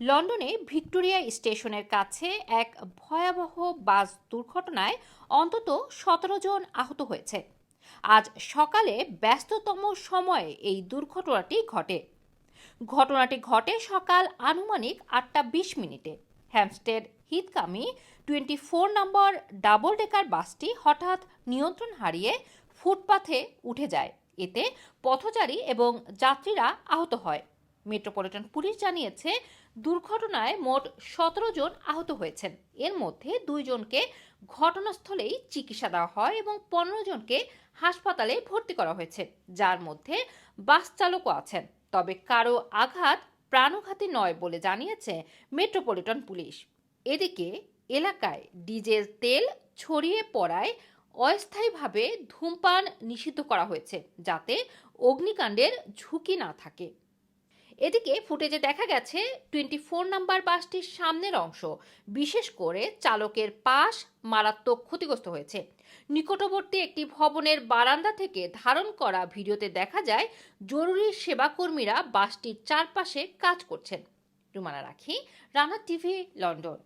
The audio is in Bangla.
লন্ডনে ভিক্টোরিয়া স্টেশনের কাছে এক ভয়াবহ বাস দুর্ঘটনায় অন্তত সতেরো জন আহত হয়েছে। আজ সকালে ব্যস্ততম সময়ে এই দুর্ঘটনাটি ঘটে। ঘটনাটি ঘটে সকাল আনুমানিক আটটা বিশ মিনিটে। হ্যামস্টেড হিতকামী টোয়েন্টি ফোর নম্বর ডাবল ডেকার বাসটি হঠাৎ নিয়ন্ত্রণ হারিয়ে ফুটপাথে উঠে যায়। এতে পথচারী এবং যাত্রীরা আহত হয়। মেট্রোপলিটন পুলিশ জানিয়েছে, দুর্ঘটনায় মোট সতেরো জন আহত হয়েছেন। এর মধ্যে দুইজনকে ঘটনাস্থলেই চিকিৎসা দেওয়া হয় এবং পনেরো জনকে হাসপাতালে ভর্তি করা হয়েছে, যার মধ্যে বাস চালকও আছেন। তবে কারও আঘাত প্রাণঘাতী নয় বলে জানিয়েছে মেট্রোপলিটন পুলিশ। এদিকে এলাকায় ডিজেল তেল ছড়িয়ে পড়ায় অস্থায়ীভাবে ধূমপান নিষিদ্ধ করা হয়েছে, যাতে অগ্নিকাণ্ডের ঝুঁকি না থাকে। এদিকে ফুটেজে দেখা গেছে টোয়েন্টি ফোর নাম্বার বাসটির সামনের অংশ, বিশেষ করে চালকের পাশ মারাত্মক ক্ষতিগ্রস্ত হয়েছে। নিকটবর্তী একটি ভবনের বারান্দা থেকে ধারণ করা ভিডিওতে দেখা যায়, জরুরি সেবাকর্মীরা বাসটির চারপাশে কাজ করছেন। রুমানা রাখি, রানা টিভি, লন্ডন।